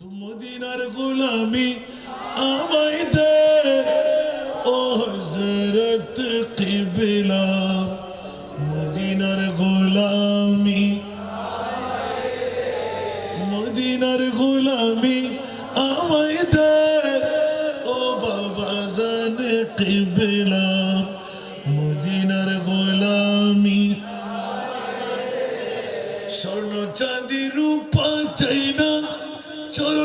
মদিনার গোলামি আমায় ও হজরত কিবলা, মদিনার গোলামি মদিনার গোলামি আমায় দে। ও বাবা জান কিবলা, মদিনার গোলামি। স্বর্ণ চাঁদি রূপা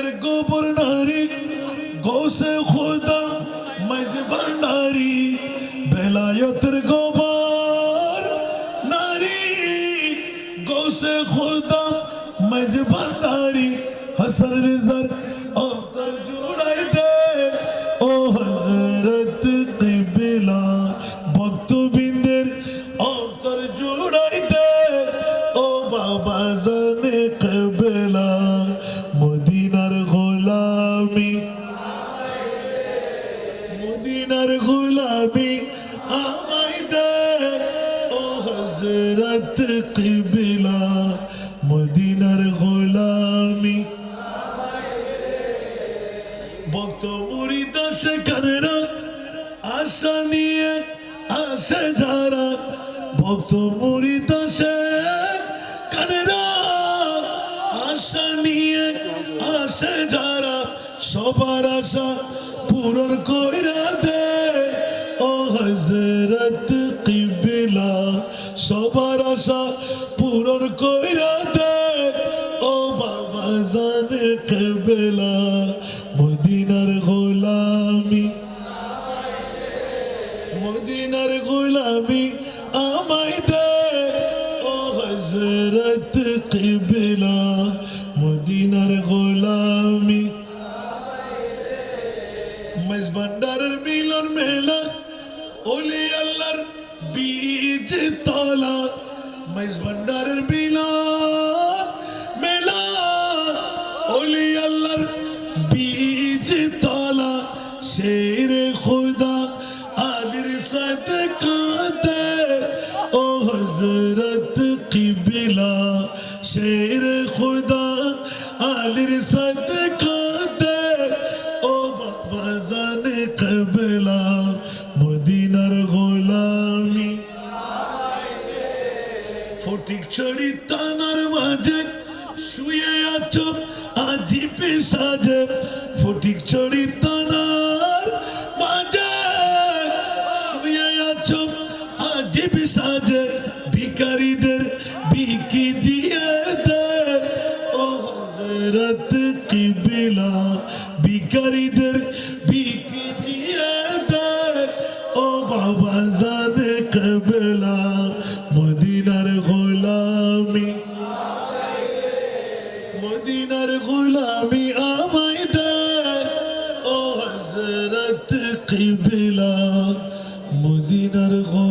বেলায়তের গোবর নারী, গোসে খোদা মজবর নারী, বেলায়তের গোবর নারী, গোসে খোদা মজবর নারী, হাসান রেজার অন্তর জোড়াই দে। ও হজরত কিবলা, ভক্তবৃন্দের অন্তর জোড়াই দে। ও বাবা মদিনার গোলামি আমায় দে ও হজরত কিবলা, মদিনার গোলামি। ভক্ত মুড়িদ সেখানেরা আশা নিয়ে আসে যারা। ভক্ত মুড়িদ সেখানেরা আশা নিয়ে যারা। সবার আশা পূরণ কইরা দে হজরত কিবলা সবার আশা পূরণ কইরা দে ও বাবা জানে কিবলা, মদিনার গোলামি। মদিনার গোলামি আমায় দে ও হজরত কিবলা, মদিনার গোলামি। মেজ ভান্ডারের মিলন মেলা ওলি আল্লাহর বীজ তলা মেজ ভান্ডারের মিলন মেলা ওলি আল্লাহর বীজ তলা শেরে খুদা আলির সাথে কাঁদে ও হজরত কিবিলা শেরে খুদা আলির সাথে কাঁদে কবলা, মদিনার গোলামি। ফটিক ছড়ি তানার মাঝে শুয়ে আছো, আজি পেশাজে। ফটিক ছড়ি তানার মাঝে শুয়ে আছো, আজি পেশাজে। ভিকারীদের বিকি দিয়ে গোলামি মদিনার গোলামি আমায় দেন ও হজরত কিবিলা। মদিনার গোলামি